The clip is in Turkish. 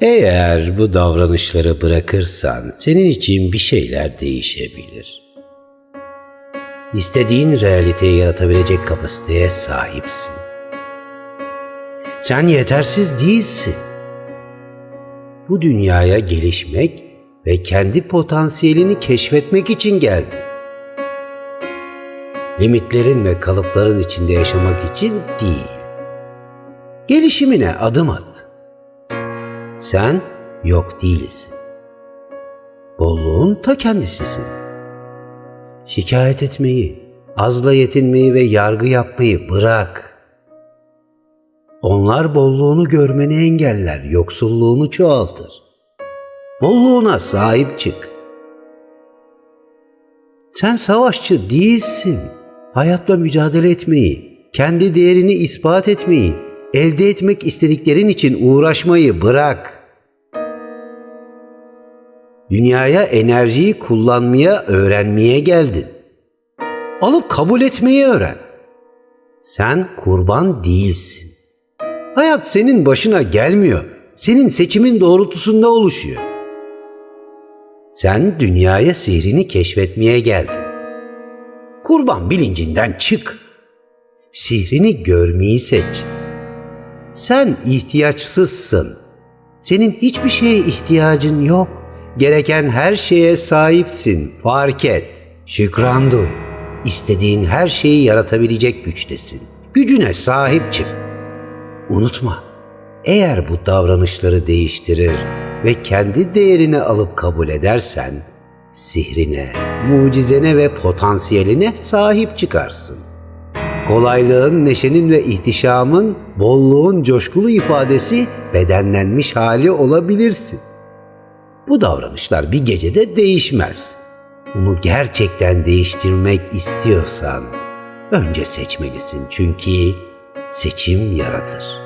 Eğer bu davranışları bırakırsan senin için bir şeyler değişebilir. İstediğin realiteyi yaratabilecek kapasiteye sahipsin. Sen yetersiz değilsin. Bu dünyaya gelişmek ve kendi potansiyelini keşfetmek için geldin. Limitlerin ve kalıpların içinde yaşamak için değil. Gelişimine adım at. Sen yok değilsin. Bolluğun ta kendisisin. Şikayet etmeyi, azla yetinmeyi ve yargı yapmayı bırak. Onlar bolluğunu görmeni engeller, yoksulluğunu çoğaltır. Bolluğuna sahip çık. Sen savaşçı değilsin. Hayatla mücadele etmeyi, kendi değerini ispat etmeyi, elde etmek istediklerin için uğraşmayı bırak. Dünyaya enerjiyi kullanmaya, öğrenmeye geldin. Alıp kabul etmeyi öğren. Sen kurban değilsin. Hayat senin başına gelmiyor. Senin seçimin doğrultusunda oluşuyor. Sen dünyaya sihrini keşfetmeye geldin. Kurban bilincinden çık. Sihrini görmeyi seç. Sen ihtiyaçsızsın. Senin hiçbir şeye ihtiyacın yok. Gereken her şeye sahipsin. Fark et. Şükran duy. İstediğin her şeyi yaratabilecek güçtesin. Gücüne sahip çık. Unutma. Eğer bu davranışları değiştirir ve kendi değerini alıp kabul edersen, sihrine, mucizene ve potansiyeline sahip çıkarsın. Kolaylığın, neşenin ve ihtişamın, bolluğun coşkulu ifadesi bedenlenmiş hali olabilirsin. Bu davranışlar bir gecede değişmez. Bunu gerçekten değiştirmek istiyorsan önce seçmelisin çünkü seçim yaratır.